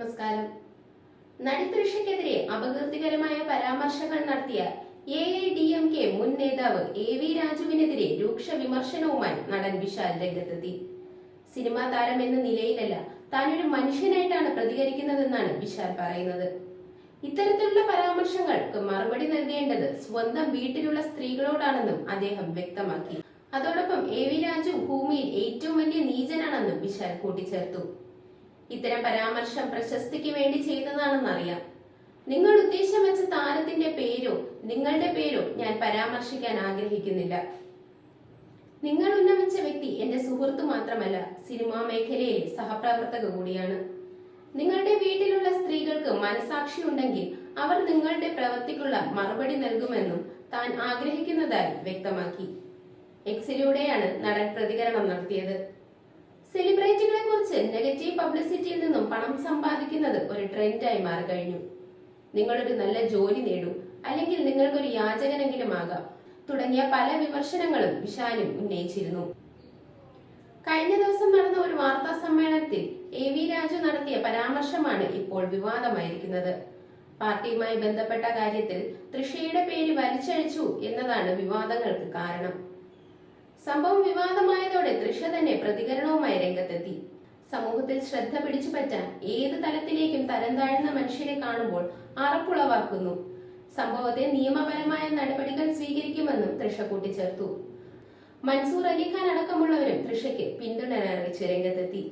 നമസ്കാരം നടി തൃഷയ്ക്കെതിരെ അപകീർത്തികരമായ പരാമർശങ്ങൾ നടത്തിയ A I D M K മുൻ നേതാവ് എ വി രാജുവിനെതിരെ രൂക്ഷ വിമർശനവുമായി നടൻ വിശാൽ രംഗത്തെത്തി. സിനിമാ താരം എന്ന നിലയിലല്ല താനൊരു മനുഷ്യനായിട്ടാണ് പ്രതികരിക്കുന്നതെന്നാണ് വിശാൽ പറയുന്നത്. ഇത്തരത്തിലുള്ള പരാമർശങ്ങൾക്ക് മറുപടി നൽകേണ്ടത് സ്വന്തം വീട്ടിലുള്ള സ്ത്രീകളോടാണെന്നും അദ്ദേഹം വ്യക്തമാക്കി. അതോടൊപ്പം എ വി രാജു ഭൂമിയിൽ ഏറ്റവും വലിയ നീചനാണെന്നും വിശാൽ കൂട്ടിച്ചേർത്തു. ഇത്തരം പരാമർശം പ്രശസ്തിക്ക് വേണ്ടി ചെയ്തതാണെന്നറിയാം നിങ്ങൾ ഉദ്ദേശം വെച്ച താരത്തിന്റെ പേരോ നിങ്ങളുടെ പേരോ ഞാൻ പരാമർശിക്കാൻ ആഗ്രഹിക്കുന്നില്ല. നിങ്ങൾ ഉന്നമിച്ച വ്യക്തി എന്റെ സുഹൃത്ത് മാത്രമല്ല സിനിമാ മേഖലയിലെ സഹപ്രവർത്തക കൂടിയാണ്. നിങ്ങളുടെ വീട്ടിലുള്ള സ്ത്രീകൾക്ക് മനസാക്ഷി ഉണ്ടെങ്കിൽ അവർ നിങ്ങളുടെ പ്രവൃത്തിക്കുള്ള മറുപടി നൽകുമെന്നും താൻ ആഗ്രഹിക്കുന്നതായി വ്യക്തമാക്കി. എക്സിലൂടെയാണ് നടൻ പ്രതികരണം നടത്തിയത്. സെലിബ്രിറ്റികളെ കുറിച്ച് നെഗറ്റീവ് പബ്ലിസിറ്റിയിൽ നിന്നും പണം സമ്പാദിക്കുന്നത് ഒരു ട്രെൻഡായി മാറിക്കഴിഞ്ഞു. നിങ്ങളൊരു നല്ല ജോലി നേടൂ അല്ലെങ്കിൽ നിങ്ങൾക്കൊരു യാചകനെങ്കിലും ആകാം തുടങ്ങിയ പല വിമർശനങ്ങളും വിശാലും ഉന്നയിച്ചിരുന്നു. കഴിഞ്ഞ ദിവസം നടന്ന ഒരു വാർത്താ സമ്മേളനത്തിൽ എ വി രാജു നടത്തിയ പരാമർശമാണ് ഇപ്പോൾ വിവാദമായിരിക്കുന്നത്. പാർട്ടിയുമായി ബന്ധപ്പെട്ട കാര്യത്തിൽ തൃഷയുടെ പേര് വലിച്ചഴിച്ചു എന്നതാണ് വിവാദങ്ങൾക്ക് കാരണം. സംഭവം വിവാദമായതോടെ തൃഷ തന്നെ പ്രതികരണവുമായി രംഗത്തെത്തി. സമൂഹത്തിൽ ശ്രദ്ധ പിടിച്ചു പറ്റാൻ ഏത് തലത്തിലേക്കും തരം താഴ്ന്ന മനുഷ്യരെ കാണുമ്പോൾ അറപ്പുളവാക്കുന്നു. സംഭവത്തെ നിയമപരമായ നടപടികൾ സ്വീകരിക്കുമെന്നും തൃഷ കൂട്ടിച്ചേർത്തു. മൻസൂർ അലിഖാൻ അടക്കമുള്ളവരും തൃഷയ്ക്ക് പിന്തുണ അറിയിച്ച് രംഗത്തെത്തി.